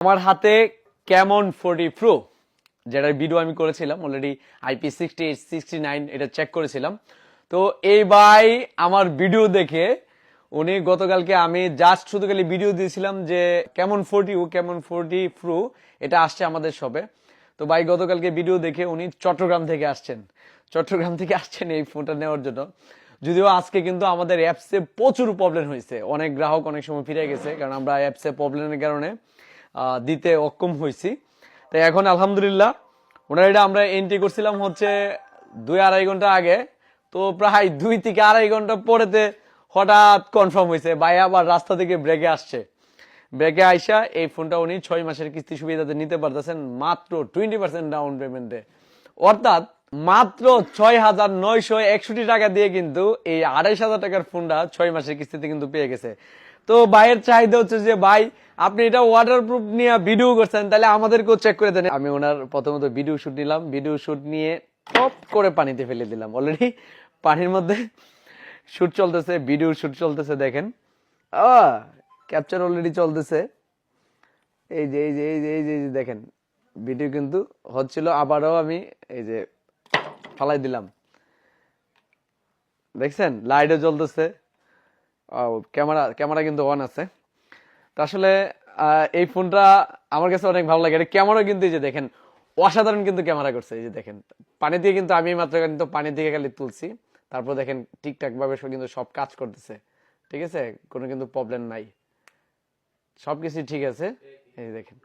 আমার হাতে কেমন ফোর্টি প্রো? যেটার ভিডিও আমি করেছিলাম অলরেডি আইপি সিক্সটি এটা চেক করেছিলাম। তো এই ভাই আমার ভিডিও দেখে, উনি গতকালকে আমি জাস্ট শুধু খালি ভিডিও দিয়েছিলাম যে কেমন ফোর্টি ও কেমন ফোর্টি প্রো, এটা আসছে আমাদের শপে তো ভাই গতকালকে ভিডিও দেখে উনি চট্টগ্রাম থেকে আসছেন। চট্টগ্রাম থেকে আসছেন এই ফোনটা নেওয়ার জন্য। যদিও আজকে কিন্তু আমাদের অ্যাপসে প্রচুর প্রবলেম হয়েছে। অনেক গ্রাহক অনেক সময় ফিরে গেছে, কারণ আমরা অ্যাপসে প্রবলেমের কারণে। দিতে অক্ষম হয়েছি তাই এখন আলহামদুলিল্লাহ, ওনার এটা আমরা এন্ট্রি করছিলাম হচ্ছে দুই আড়াই ঘণ্টা আগে। তো প্রায় দুই থেকে আড়াই ঘণ্টা পরেতে হঠাৎ কনফার্ম হয়েছে ভাই আবার রাস্তা থেকে ব্রেকে আসছে। ব্রেকে আইসা এই ফোনটা উনি ছয় মাসের কিস্তি সুবিধাতে নিতে পারতেছেন মাত্র টোয়েন্টি পার্সেন্ট ডাউন পেমেন্টে অর্থাৎ মাত্র ছয় হাজার নয়শো একষট্টি টাকা দিয়ে কিন্তু এই আড়াইশ হাজার টাকার ফোনটা ছয় মাসের কিস্তিতে কিন্তু পেয়ে গেছে। তো ভাইয়ের চাহিদা হচ্ছে যে, ভাই, আপনি এটা ওয়াটার প্রুফ নিয়ে ভিডিও করছেন, তাহলে আমাদেরকেও চেক করে দেন। আমি ওনার প্রথমত ভিডিও শুট নিলাম। ভিডিও শুট নিয়ে টপ করে পানিতে ফেলে দিলাম অলরেডি পানির মধ্যে শুট চলতেছে ভিডিও শুট চলতেছে, দেখেন। ক্যাপচার অলরেডি চলতেছে। এই যে এই যে এই যে এই যে দেখেন। ভিডিও কিন্তু হচ্ছিল, আবারও আমি এই যে ফালাই দিলাম। দেখছেন? লাইটও জ্বলতেছে। ক্যামেরা ক্যামেরা কিন্তু অন আছে। তো আসলে এই ফোনটা আমার কাছে অনেক ভালো লাগে। ক্যামেরা কিন্তু এই যে দেখেন, অসাধারণ কিন্তু ক্যামেরা করছে। এই যে দেখেন, পানি দিয়ে কিন্তু আমি মাত্র কিন্তু পানি দিয়ে খালি তুলছি। তারপর দেখেন ঠিকঠাক ভাবে সব কিন্তু সব কাজ করতেছে। ঠিক আছে? কোনো কিন্তু প্রবলেম নাই। সবকিছু ঠিক আছে। এই দেখেন।